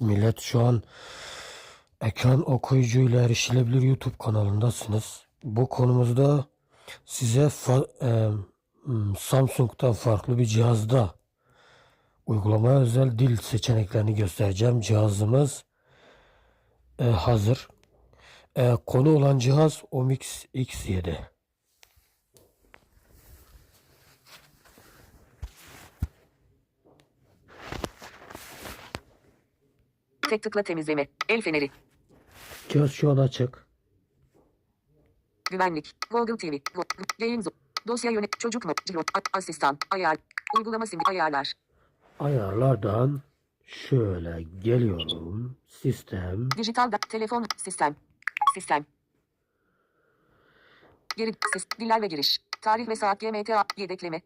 millet şu an ekran okuyucuyla erişilebilir YouTube kanalındasınız. Bu konumuzda size fa- e, Samsung'dan farklı bir cihazda uygulamaya özel dil seçeneklerini göstereceğim. Cihazımız e, hazır. E, konu olan cihaz Omix X7. Tek tıkla temizleme. El feneri. Cihaz şu açık. Güvenlik. Google TV. Zo- Dosya yönet. Çocuk mu? Ciro. Asistan. Ayar. Uygulama simge. Ayarlar. Ayarlardan şöyle geliyorum. Sistem. Dijital da- telefon. Sistem. Sistem. Geri. Ses. Diller ve giriş. Tarih ve saat GMT. Yedekleme.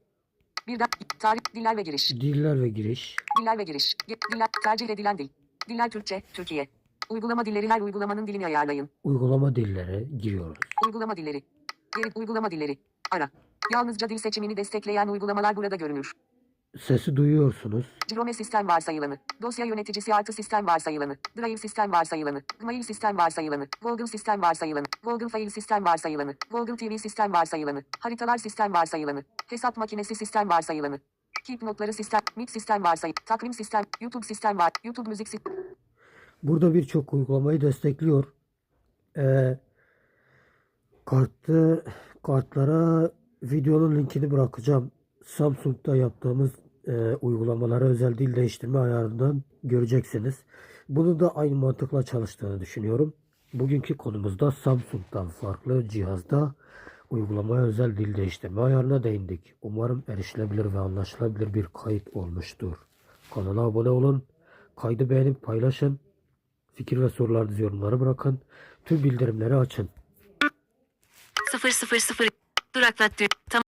Bir de tarih. Diller ve giriş. Diller ve giriş. Diller ve giriş. Diller. Tercih edilen dil. Diller Türkçe. Türkiye. Uygulama dilleri her uygulamanın dilini ayarlayın. Uygulama dillere giriyoruz. Uygulama dilleri. Geri uygulama dilleri. Ara. Yalnızca dil seçimini destekleyen uygulamalar burada görünür. Sesi duyuyorsunuz. Cirome sistem varsayılanı. Dosya yöneticisi artı sistem varsayılanı. Drive sistem varsayılanı. Gmail sistem varsayılanı. Google sistem varsayılanı. Google File sistem varsayılanı. Google TV sistem varsayılanı. Haritalar sistem varsayılanı. Hesap makinesi sistem varsayılanı. Keep notları sistem, Meet sistem varsayı, takvim sistem, YouTube sistem var, YouTube müzik sistem. Burada birçok uygulamayı destekliyor. Ee, kartı, kartlara videonun linkini bırakacağım. Samsung'da yaptığımız e, uygulamalara özel dil değiştirme ayarından göreceksiniz. Bunu da aynı mantıkla çalıştığını düşünüyorum. Bugünkü konumuzda Samsung'dan farklı cihazda uygulamaya özel dil değiştirme ayarına değindik. Umarım erişilebilir ve anlaşılabilir bir kayıt olmuştur. Kanala abone olun. Kaydı beğenip paylaşın. Fikir ve sorularınızı yorumlara bırakın. Tüm bildirimleri açın. 000 duraklat düğ- Tam